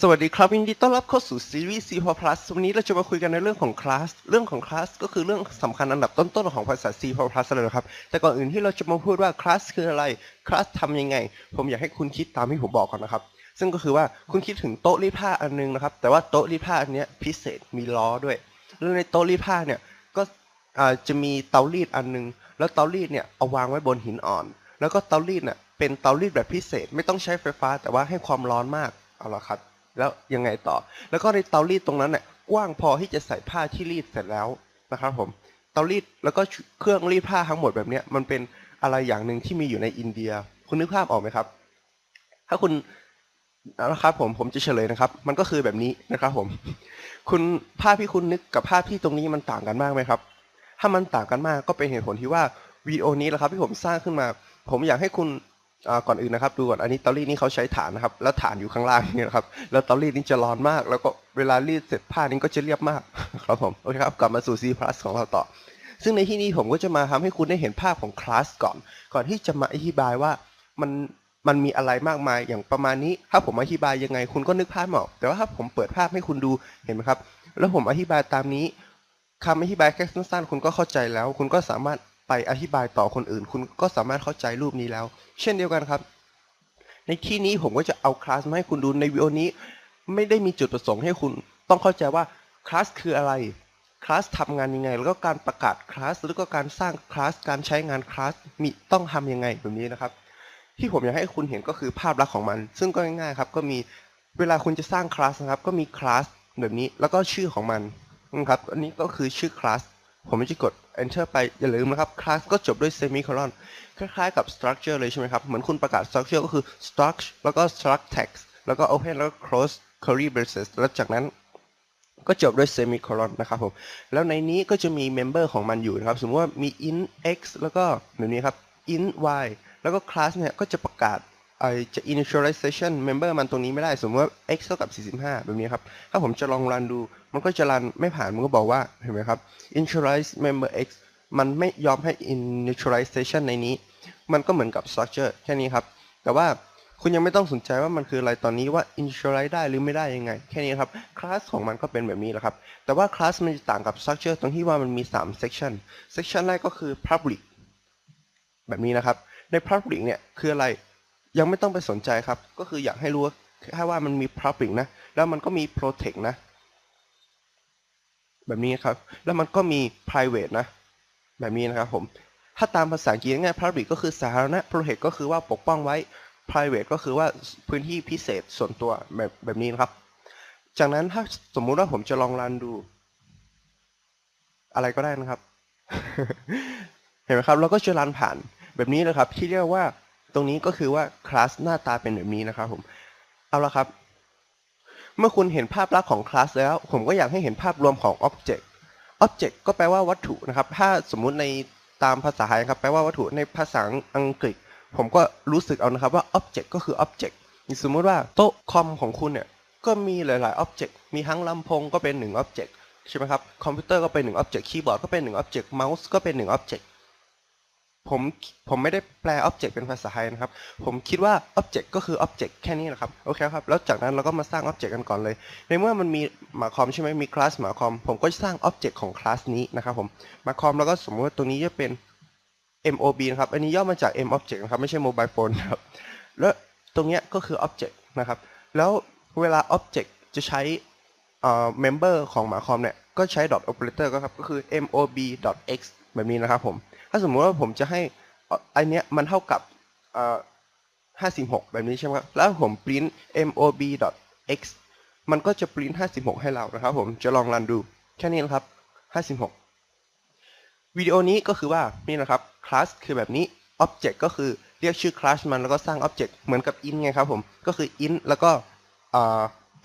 สวัสดีครับยินดีต้อนรับเข้าสู่ซีรีส์ C++ วันนี้เราจะมาคุยกันในเรื่องของคลาส เรื่องของคลาสก็คือเรื่องสำคัญอันดับต้นๆของภาษา C++ เลยนะครับ แต่ก่อนอื่นที่เราจะมาพูดว่าคลาสคืออะไร คลาสทำยังไง ผมอยากให้คุณคิดตามที่ผมบอกก่อนนะครับ ซึ่งก็คือว่าคุณคิดถึงโต๊ะรีดผ้าอันนึงนะครับ แต่ว่าโต๊ะรีดผ้าอันนี้พิเศษมีล้อด้วย แล้วในโต๊ะรีดผ้าเนี่ย ก็จะมีเตารีดอันนึง แล้วเตารีดเนี่ยเอาวางไว้บนหินอ่อน แล้วก็เตารีดเนี่ยเป็นเตารีดแบบพิเศษ ไม่ต้องใช้ไฟฟ้า แต่ว่าให้ความร้อนมาก เอาละครับ แล้วยังไงต่อ แล้วก็ในเตารีดตรงนั้นเนี่ยกว้างพอที่จะใส่ผ้าที่รีดเสร็จแล้วนะครับผมเตารีดแล้วก็เครื่องรีดผ้าทั้งหมดแบบนี้มันเป็นอะไรอย่างหนึ่งที่มีอยู่ในอินเดีย คุณนึกภาพออกไหมครับ ถ้าคุณนะครับผมผมจะเฉลยนะครับ มันก็คือแบบนี้นะครับผม คุณภาพที่คุณนึกกับภาพที่ตรงนี้มันต่างกันมากไหมครับ ถ้ามันต่างกันมากก็เป็นเหตุผลที่ว่าวิดีโอนี้แหละครับที่ผมสร้างขึ้นมา ผมอยากให้คุณ อ่าก่อนอื่นนะครับดูก่อนอันนี้เตารีดนี่เขาใช้ฐานนะครับ แล้วฐานอยู่ข้างล่างนี่นะครับแล้วเตารีดนี่จะร้อนมาก แล้วก็เวลารีดเสร็จผ้านี้ก็จะเรียบมากครับผมโอเคครับกลับมาสู่ C+ ของเราต่อ ซึ่งในที่นี้ผมก็จะมาทำให้คุณได้เห็นภาพของคลาสก่อน ก่อนที่จะมาอธิบายว่ามันมันมีอะไรมากมายอย่างประมาณนี้ ถ้าผมอธิบายยังไงคุณก็นึกภาพไม่ออกแต่ว่าถ้าผมเปิดภาพให้คุณดูเห็นไหมครับ แล้วผมอธิบายตามนี้คำอธิบายแค่สั้นๆ คุณก็เข้าใจแล้ว คุณก็สามารถ ไปอธิบายต่อคนอื่น คุณก็สามารถเข้าใจรูปนี้แล้ว เช่นเดียวกันครับ ในที่นี้ผมก็จะเอาคลาสมาให้คุณดูในวิดีโอนี้ ไม่ได้มีจุดประสงค์ให้คุณ ต้องเข้าใจว่าคลาสคืออะไรคลาสทำงานยังไง แล้วก็การประกาศคลาสแล้วก็การสร้างคลาสการใช้งานคลาสมีต้องทำยังไงแบบนี้นะครับ ที่ผมอยากให้คุณเห็นก็คือภาพลักษณ์ของมัน ซึ่งก็ง่ายๆครับก็มีเวลาคุณจะสร้างคลาสนะครับ ก็มีคลาสแบบนี้แล้วก็ชื่อของมันนะครับ อันนี้ก็คือชื่อคลาส ผมจะกด enter ไปอย่าลืมนะครับคลาสก็จบด้วย semicolon คล้ายๆกับ structure เลยใช่ไหมครับ เหมือนคุณประกาศ structure ก็คือ struct แล้วก็ struct text แล้วก็ open แล้วก็ close curly braces แล้วจากนั้นก็จบด้วย semicolon นะครับผม แล้วในนี้ก็จะมี member ของมันอยู่นะครับ สมมติว่ามี int x แล้วก็แบบนี้ครับ int y แล้วก็ class เนี่ยก็จะประกาศ ไอจะ initialization member มันตรงนี้ไม่ได้ สมมติว่า x เท่ากับ 45 แบบนี้ครับ ถ้าผมจะลองรันดู มันก็จะรันไม่ผ่าน มันก็บอกว่า เห็นไหมครับ initialize member x มันไม่ยอมให้ initialization ในนี้ มันก็เหมือนกับ structure แค่นี้ครับ แต่ว่าคุณยังไม่ต้องสนใจว่ามันคืออะไรตอนนี้ว่า initialize ได้หรือไม่ได้ยังไง แค่นี้ครับคลาสของมันก็เป็นแบบนี้แหละครับ แต่ว่าคลาสมันจะต่างกับ structure ตรงที่ว่ามันมี 3 section section แรกก็คือ public แบบนี้นะครับ ใน public เนี่ยคืออะไร ยังไม่ต้องไปสนใจครับ ก็คืออยากให้รู้แค่ว่ามันมี public นะ แล้วมันก็มี protect นะ แบบนี้ครับ แล้วมันก็มี private นะ แบบนี้นะครับผม ถ้าตามภาษาอังกฤษง่าย public ก็คือสาธารณะ protect ก็คือว่าปกป้องไว้ private ก็คือว่าพื้นที่พิเศษส่วนตัวแบบแบบนี้นะครับ จากนั้นถ้าสมมุติว่าผมจะลองรันดู อะไรก็ได้นะครับ เห็นไหมครับ เราก็จะรันผ่านแบบนี้นะครับ ที่เรียกว่า ตรงนี้ก็คือว่าคลาสหน้าตาเป็นแบบนี้นะครับผมเอาละครับ เมื่อคุณเห็นภาพลักษณ์ของคลาสแล้ว ผมก็อยากให้เห็นภาพรวมของ Object Object ก็แปลว่าวัตถุนะครับ ถ้าสมมุติในตามภาษาไทยครับแปลว่าวัตถุในภาษาอังกฤษ ผมก็รู้สึกเอานะครับว่า Object ก็คือ Object สมมุติว่าโต๊ะคอมของคุณเนี่ยก็มีหลายๆ Object มีทั้งลำโพงก็เป็นหนึ่ง Object ใช่ไหมครับคอมพิวเตอร์ก็เป็นหนึ่ง Object คีย์บอร์ดก็เป็นหนึ่ง Object เมาส์ก็เป็นหนึ่ง Object ผมผมไม่ได้แปล object เป็นภาษาไทยนะครับ ผมคิดว่า object ก็คือ object แค่นี้แหละครับ โอเคครับ แล้วจากนั้นเราก็มาสร้าง object กันก่อนเลย ในเมื่อมันมีหมาคอมใช่ไหมมี class หมาคอม ผมก็จะสร้าง object ของ class นี้นะครับผมหมาคอมแล้วก็สมมติว่าตรงนี้จะเป็น mob นะครับ อันนี้ย่อมาจาก m object นะครับ ไม่ใช่ mobile phone นครับ แล้วตรงเนี้ยก็คือ object นะครับ แล้วเวลา object จะใช้เอ่อ member ของหมาคอมเนี่ย ก็ใช้ dot operator ก็ครับ ก็คือ mob dot x แบบนี้นะครับผม ถ้าสมมุติว่าผมจะให้ไอเนี้ยมันเท่ากับเอ่อ56แบบนี้ใช่ไหมครับ แล้วผม print mob x มันก็จะ print 56 ให้เรานะครับ ผมจะลองรันดูแค่นี้นะครับ 56 วิดีโอนี้ก็คือว่านี่นะครับ class คือแบบนี้ object ก็คือเรียกชื่อ class มันแล้วก็สร้าง object เหมือนกับ int ไงครับผม ก็คือ int แล้วก็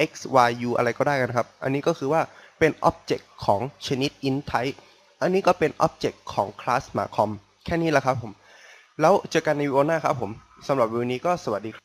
x y u อะไรก็ได้กันครับ อันนี้ก็คือว่าเป็น object ของชนิด int type อันนี้ก็เป็นอ็อบเจกต์ของคลาสหมาคอมแค่นี้แหละครับผม แล้วเจอกันในวิดีโอหน้าครับผมสำหรับวิดีโอนี้ก็สวัสดีครับ